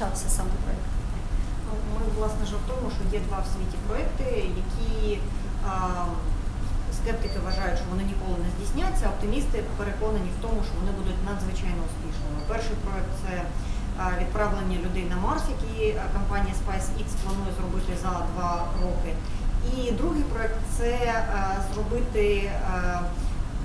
почався саме проєкт? Ну, Ми власне жартуємо, що є два в світі проекти, які а, скептики вважають, що вони ніколи не здійсняться, оптимісти переконані в тому, що вони будуть надзвичайно успішними. Перший проект це відправлення людей на Марс, який компанія SpaceX планує зробити за два роки. І другий проект це зробити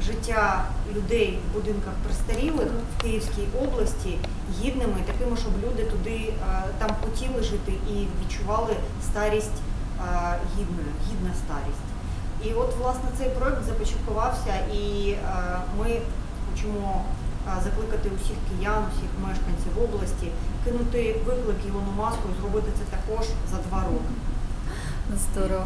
життя людей в будинках престарілих в Київській області гідними, такими, щоб люди туди е, там хотіли жити і відчували старість е, гідною, гідна старість. І от власне цей проект започаткувався, і е, ми хочемо закликати усіх киян, усіх мешканців області кинути виклик Ілону Маску і зробити це також за два роки. Здорово.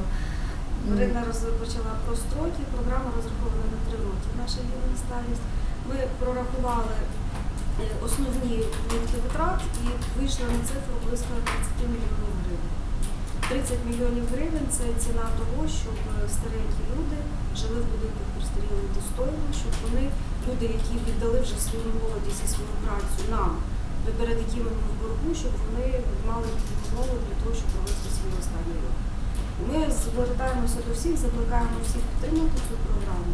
Марина розпочала про строки, програма розрахована на три роки. Наша вільна старість. Ми прорахували е, основні пункти витрат і вийшли на цифру близько 30 мільйонів гривень. 30 мільйонів гривень це ціна того, щоб е, старенькі люди жили в будинках пристарілих достойно, щоб вони, люди, які віддали вже свою молодість і свою працю нам, перед якими ми в боргу, щоб вони мали умови для того, щоб провести свій останній рік. Ми звертаємося до всіх, закликаємо всіх підтримати цю програму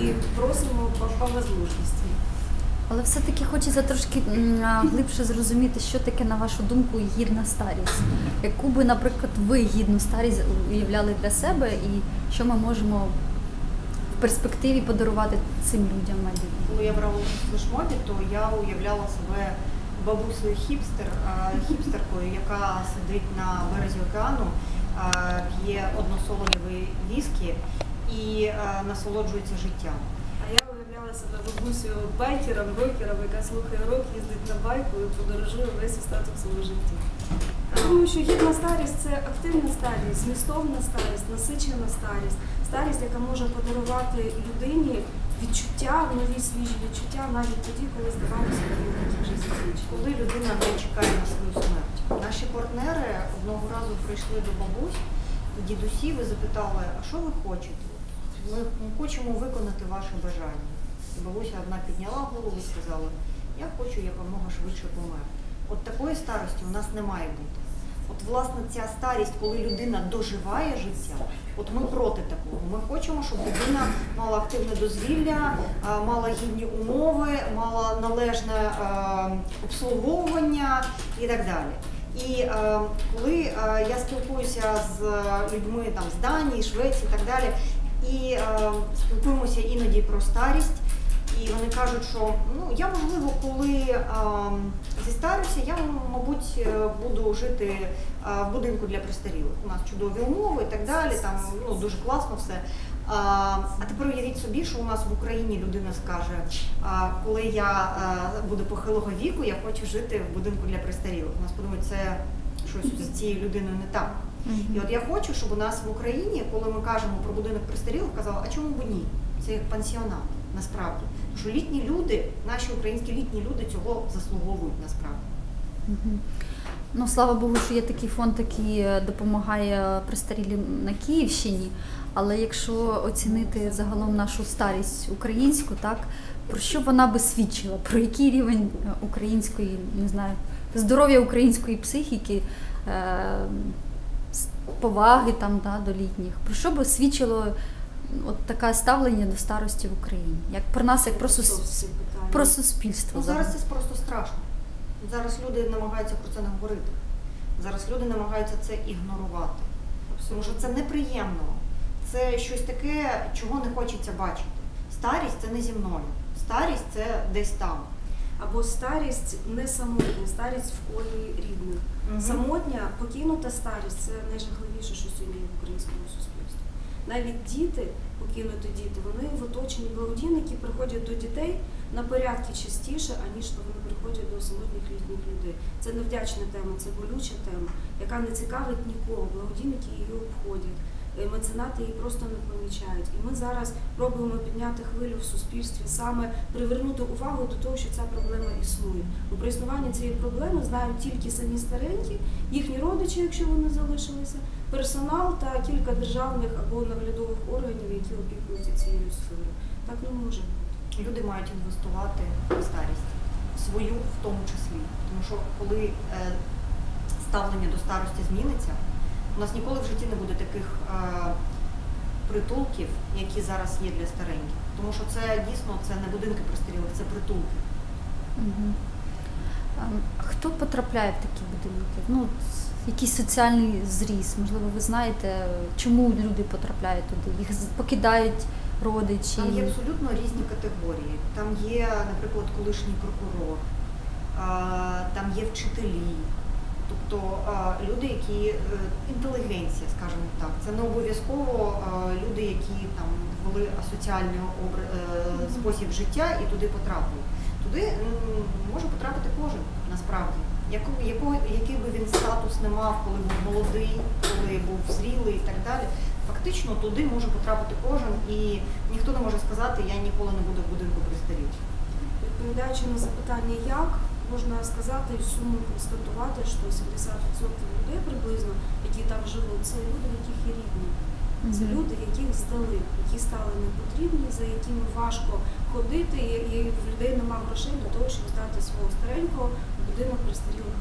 і просимо по, по можливості. Але все-таки хочеться трошки глибше зрозуміти, що таке, на вашу думку, гідна старість. Яку би, наприклад, ви гідну старість уявляли для себе, і що ми можемо в перспективі подарувати цим людям майбутнє? Коли я брала участь у флешмобі, то я уявляла себе бабусею хіпстер, хіпстеркою, яка сидить на березі океану, п'є односолодовий віскі і насолоджується життям. А я уявляла себе бабусею байкером, рокером, яка слухає рок, їздить на байку і подорожує весь остаток свого життя. Думаю, що гідна старість це активна старість, змістовна старість, насичена старість, старість, яка може подарувати людині відчуття, нові свіжі відчуття навіть тоді, коли здавалося, що вже закінчити. Коли людина не чекає на свою смерть. Наші партнери одного разу прийшли до бабусь, дідусів і запитали, а що ви хочете? Ми ми хочемо виконати ваше бажання. І бабуся одна підняла голову і сказала, я хочу якомога швидше померти. От такої старості у нас не має бути. От власне ця старість, коли людина доживає життя, от ми проти такого. Ми хочемо, щоб людина мала активне дозвілля, мала гідні умови, мала належне обслуговування і так далі. І е, коли е, я спілкуюся з людьми там з Данії, Швеції і так далі, і е, спілкуємося іноді про старість. І вони кажуть, що ну я можливо, коли е, зістарюся, я мабуть е, буду жити е, в будинку для престарілих. У нас чудові умови і так далі. Там ну дуже класно все. А, а тепер уявіть собі, що у нас в Україні людина скаже, а, коли я а, буду похилого віку, я хочу жити в будинку для престарілих. У нас подумають, це щось з цією людиною не так. І от я хочу, щоб у нас в Україні, коли ми кажемо про будинок престарілих, казали, а чому б ні? Це як пансіонат, насправді. Що літні люди, наші українські літні люди цього заслуговують насправді. Ну, слава Богу, що є такий фонд, який е, допомагає престарілим на Київщині. Але якщо оцінити загалом нашу старість українську, так про що вона би свідчила? Про який рівень е, української, не знаю, здоров'я української психіки, е, поваги там да, до літніх? Про що би свідчило от таке ставлення до старості в Україні? Як про нас, як про, сус... Про суспільство? Ну, зараз це просто страшно. Зараз люди намагаються про це не говорити. Зараз люди намагаються це ігнорувати. Тому що це неприємно. Це щось таке, чого не хочеться бачити. Старість це не зі мною. Старість це десь там. Або старість не самотня, старість в колі рідних. Мгм. Самотня, покинута старість це найжахливіше, що сьогодні в українському суспільстві. Навіть діти, покинуті діти, вони в оточенні благодійники приходять до дітей на порядки частіше, аніж вони приходять до самотніх літніх людей. Це невдячна тема, це болюча тема, яка не цікавить нікого. Благодійники її обходять. е, Меценати її просто не помічають. І ми зараз пробуємо підняти хвилю в суспільстві, саме привернути увагу до того, що ця проблема існує. Бо про існування цієї проблеми знають тільки самі старенькі, їхні родичі, якщо вони залишилися, персонал та кілька державних або наглядових органів, які опікуються цією сферою. Так не може бути. Люди мають інвестувати в старість. свою в тому числі. Тому що коли е, ставлення до старості зміниться, у нас ніколи в житті не буде таких е, притулків, які зараз є для стареньких. Тому що це дійсно це не будинки пристарілих, це притулки. А Хто потрапляє в такі будинки? Ну, якийсь соціальний зріс, можливо, ви знаєте, чому люди потрапляють туди? Їх покидають родичі. Там є абсолютно різні категорії. Там є, наприклад, колишній прокурор, там є вчителі, тобто люди, які е, інтелігенція, скажімо так. Це не обов'язково люди, які там вели асоціальний е, спосіб життя і туди потрапили. Туди може потрапити кожен насправді. Яку, якого, який би він статус не мав, коли був молодий, коли був зрілий і так далі. Фактично туди може потрапити кожен, і ніхто не може сказати, я ніколи не буду в будинку пристаріти. Відповідаючи на запитання, як можна сказати і суму констатувати, що 70% людей приблизно, які там живуть, це люди, яких є рідні. Це люди, яких здали, які стали непотрібні, за якими важко ходити, і в людей немає грошей для того, щоб здати свого старенького в будинок престарілих.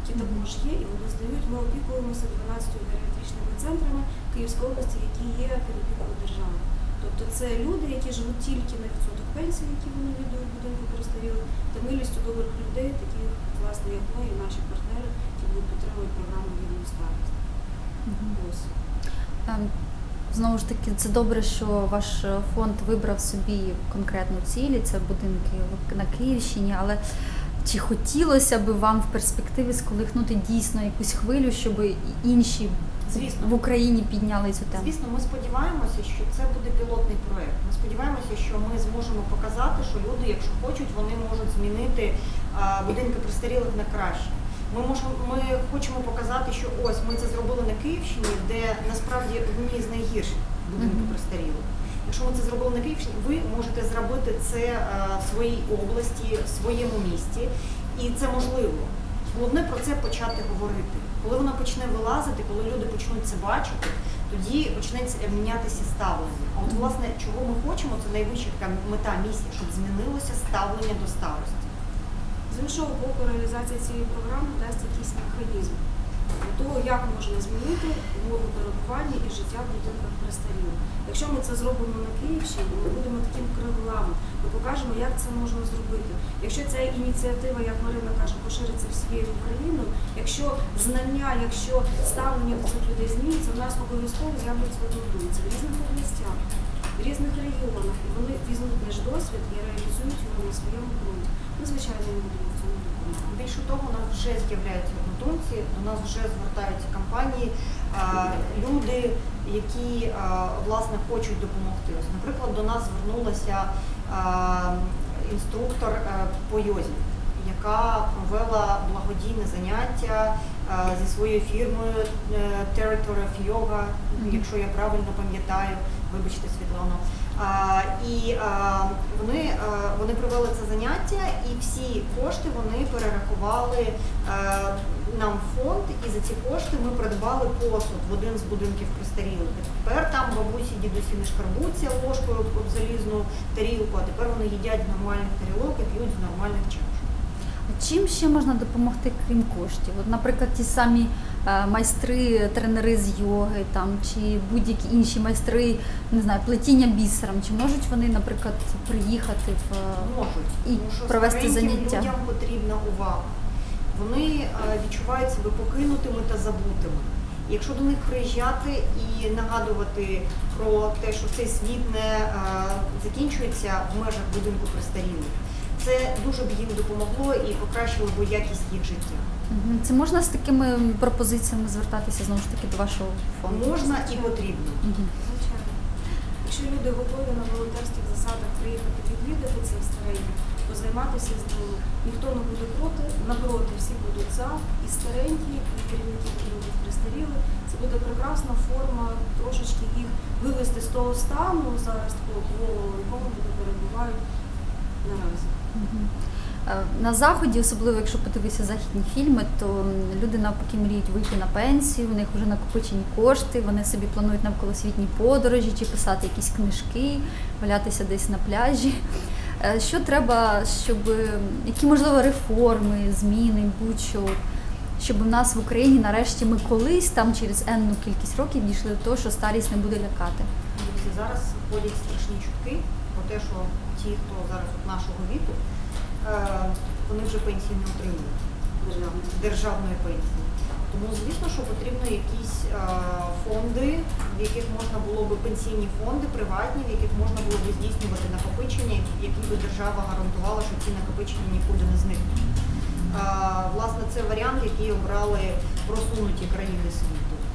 Які Мгм. також є, і вони здають. Ми опікуємося 12 геріатричними центрами Київської області, які є під опікою держави. Тобто це люди, які живуть тільки на відсоток пенсії, які вони віддають будинку престарілих, та милістю добрих людей, таких власне як ми і наші партнери, які будуть підтримувати програму «Вільну старість. Мгм. Ось. Ем, Знову ж таки, це добре, що ваш е, фонд вибрав собі конкретну цілі, це будинки на Київщині, але чи хотілося б вам в перспективі сколихнути дійсно якусь хвилю, щоб інші Звісно. в Україні підняли цю тему? Звісно, ми сподіваємося, що це буде пілотний проект. Ми сподіваємося, що ми зможемо показати, що люди, якщо хочуть, вони можуть змінити будинки престарілих на краще. Ми можемо, ми хочемо показати, що ось ми це зробили на Київщині, де насправді одні з найгірших будинків Мгм. престарілих. Якщо ми це зробили на Київщині, ви можете зробити це е, в своїй області, в своєму місті, і це можливо. Головне про це почати говорити. Коли воно почне вилазити, коли люди почнуть це бачити, тоді почнеться мінятися ставлення. А от власне, чого ми хочемо, це найвища така мета місія, щоб змінилося ставлення до старості. З іншого боку, реалізація цієї програми дасть якийсь механізм для того, як можна змінити умови перебування і життя в будинках престарілих. Якщо ми це зробимо на Київщині, ми будемо таким кривлами, ми покажемо, як це можна зробити. Якщо ця ініціатива, як Марина каже, пошириться всією Україною, якщо знання, якщо ставлення до цих людей зміниться, у нас обов'язково з'являться однодумці в різних областях, в різних регіонах, і вони візьмуть наш досвід і реалізують його на своєму ґрунті. Ми, звичайно, не будемо в цьому допомагати. Більше того, у нас вже з'являються однодумці, до нас вже звертаються компанії, люди, які власне хочуть допомогти. Ось, наприклад, до нас звернулася інструктор е, по йозі, яка провела благодійне заняття зі своєю фірмою е, Territory of Yoga, якщо я правильно пам'ятаю, вибачте, Світлано. І вони, вони провели це заняття, і всі кошти вони перерахували нам в фонд, і за ці кошти ми придбали посуд в один з будинків престарілих. Тепер там бабусі, дідусі не шкарбуться ложкою об залізну тарілку, а тепер вони їдять з нормальних тарілок і п'ють з нормальних чашок. А Чим ще можна допомогти, крім коштів? От, наприклад, ті самі майстри, тренери з йоги там чи будь-які інші майстри, не знаю, плетіння бісером. Чи можуть вони, наприклад, приїхати в е, Можуть, І тому що провести заняття. людям потрібна увага. Вони е, відчувають себе покинутими та забутими. Якщо до них приїжджати і нагадувати про те, що цей світ не е, закінчується в межах будинку престарілих, це дуже б їм допомогло і покращило б якість їх життя. Це можна з такими пропозиціями звертатися знову ж таки до вашого фонду? Можна і потрібно. Мгм. Звичайно. Якщо люди готові на волонтерських засадах приїхати відвідати цих стареньких, позайматися з ними, ніхто не буде проти, напроти, всі будуть за, і старенькі, і керівники будинків престаріли. Це буде прекрасна форма трошечки їх вивести з того стану зараз такого кволого, якому вони перебувають наразі. Мгм. Е, На заході, особливо якщо подивитися західні фільми, то люди навпаки мріють вийти на пенсію, у них вже накопичені кошти, вони собі планують навколосвітні подорожі чи писати якісь книжки, валятися десь на пляжі. Е, Що треба, щоб які можливо реформи, зміни, будь-що, щоб у нас в Україні нарешті ми колись там через енну кількість років дійшли до того, що старість не буде лякати. Зараз ходять страшні чутки про те, що ті, хто зараз нашого віку, вони вже пенсії не отримують державної пенсії. Тому, звісно, що потрібно якісь е, фонди, в яких можна було би пенсійні фонди, приватні, в яких можна було би здійснювати накопичення, які би держава гарантувала, що ці накопичення нікуди не зникнуть. Е, власне, це варіант, який обрали просунуті країни світу. Е,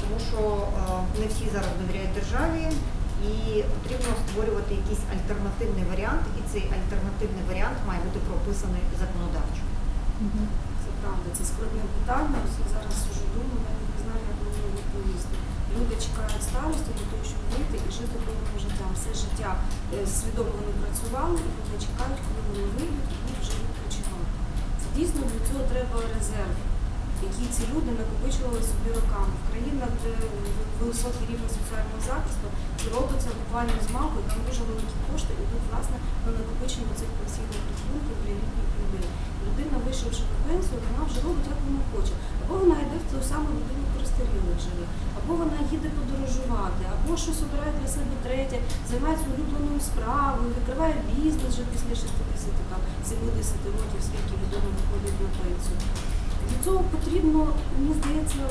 Тому що е, не всі зараз довіряють державі, і потрібно створювати якийсь альтернативний варіант, і цей альтернативний варіант має бути прописаний законодавчо. Це правда, це складне питання. Я зараз сижу думаю, навіть не знаю, як можна відповісти. Люди чекають старості для того, щоб вийти і жити повним життям. Все життя е, свідомо вони працювали, і вони чекають, коли вони вийдуть і вже відпочивати. Це дійсно для цього треба резерв, який ці люди накопичували собі роками. В країнах, де високий рівень соціального захисту, це робиться буквально з малку, там дуже великі кошти йдуть власне на накопичення цих пенсійних рахунків для літніх людей. Людина, вийшовши на пенсію, вона вже робить, як вона хоче. Або вона йде в ту саму людину перестарілих живе, або вона їде подорожувати, або щось обирає для себе третє, займається улюбленою справою, відкриває бізнес вже після 60 там, 70 років, скільки людина виходить на пенсію. Для цього потрібно, мені здається,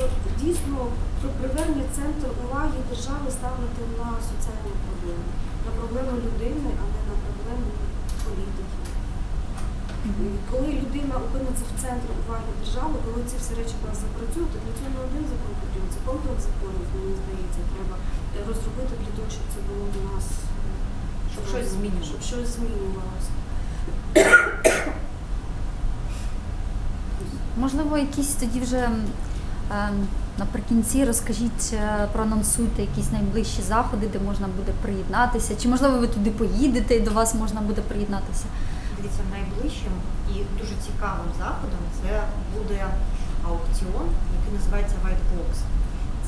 дійсно при привернення центр уваги держави ставити на соціальні проблеми, на проблеми людини, а не на проблеми політики. Коли людина опиниться в центрі уваги держави, коли ці всі речі у нас запрацюють, то для цього не один закон потрібен, це комплекс законів, мені здається, треба е, розробити для того, щоб це було у нас е, Щоб щось. Щоб щось змінювалося. Можливо, якісь тоді вже е, наприкінці розкажіть, е, проанонсуйте якісь найближчі заходи, де можна буде приєднатися, чи можливо ви туди поїдете і до вас можна буде приєднатися. Дивіться, найближчим і дуже цікавим заходом це буде аукціон, який називається White Box.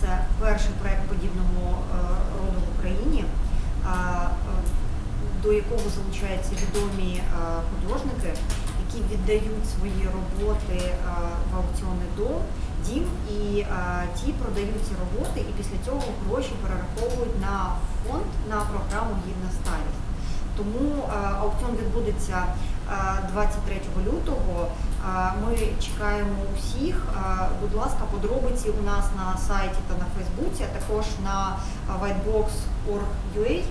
Це перший проект подібного е, роду в Україні, е, до якого залучаються відомі художники, які віддають свої роботи е, в аукціонний дом, дім, і е, ті продають ці роботи, і після цього гроші перераховують на фонд на програму Гідна старість. Тому е, аукціон відбудеться е, 23 лютого. Ми чекаємо усіх. Будь ласка, подробиці у нас на сайті та на Фейсбуці, а також на whitebox.org.ua.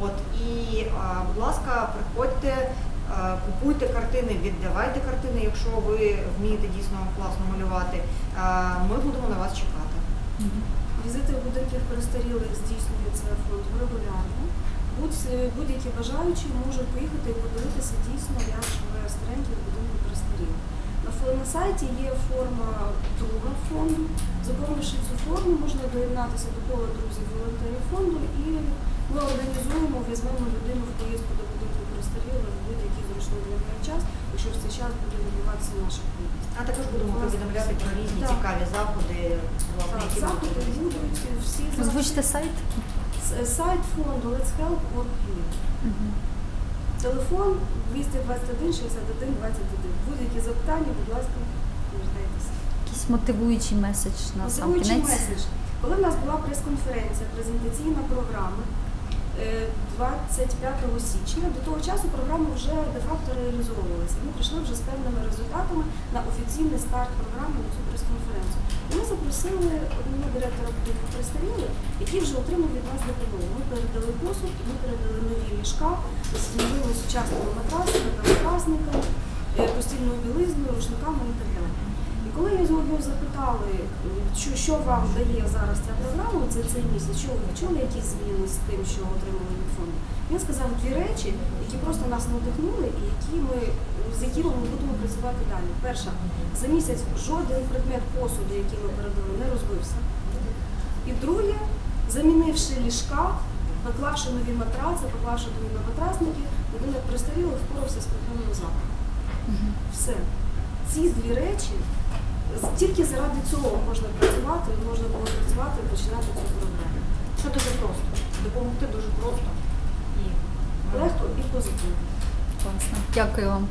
От і, будь ласка, приходьте, купуйте картини, віддавайте картини, якщо ви вмієте дійсно класно малювати. Е, Ми будемо на вас чекати. Візити в будинків перестарілих здійснюється регулярно. Будь- Будь-які бажаючі можуть поїхати і подивитися дійсно, як живе старенький в будинку перестарілих. На сайті є форма друга фонду. Заповнивши цю форму, можна доєднатися до кола друзів волонтерів фонду і ми організуємо, візьмемо людину в поїздку до будинку перестарілих будь-який зручний для неї час, якщо в цей час буде відбуватися наша поїздка. А також будемо повідомляти про різні так. цікаві заходи, власне, які заходи будуть. всі Озвучте сайт. Сайт фонду Let's Help Work.ua. Мгм. Телефон 221 61 21. Будь-які запитання, будь ласка, звертайтеся. Якийсь мотивуючий меседж на сам кінець. меседж. Коли в нас була прес-конференція, презентаційна програма е, 25 січня, до того часу програма вже де-факто реалізовувалася. Ми прийшли вже з певними результатами на офіційний старт програми на цю прес-конференцію. Ми запросили одного директора будинку престарілих, який вже отримав від нас допомогу. Ми передали посуд, ми передали нові ліжка з новими сучасними матрасами, матрасниками, е, постільною білизною, рушниками і так далі. Коли я його запитали, що, що вам дає зараз ця програма, це цей місяць, що ви чули якісь зміни з тим, що отримали від фонду? Він сказав дві речі, які просто нас надихнули і які ми, з якими ми будемо працювати далі. Перша, за місяць жоден предмет посуду, який ми передали, не розбився. І друге, замінивши ліжка, поклавши нові матраци, поклавши нові матрасники, будинок пристаріло впорався з проблемою запаху. Мгм. Все. Ці дві речі тільки заради цього можна працювати, можна було працювати і починати цю проблему. Що дуже просто. Допомогти дуже просто. І Легко і позитивно. Класно. Дякую вам.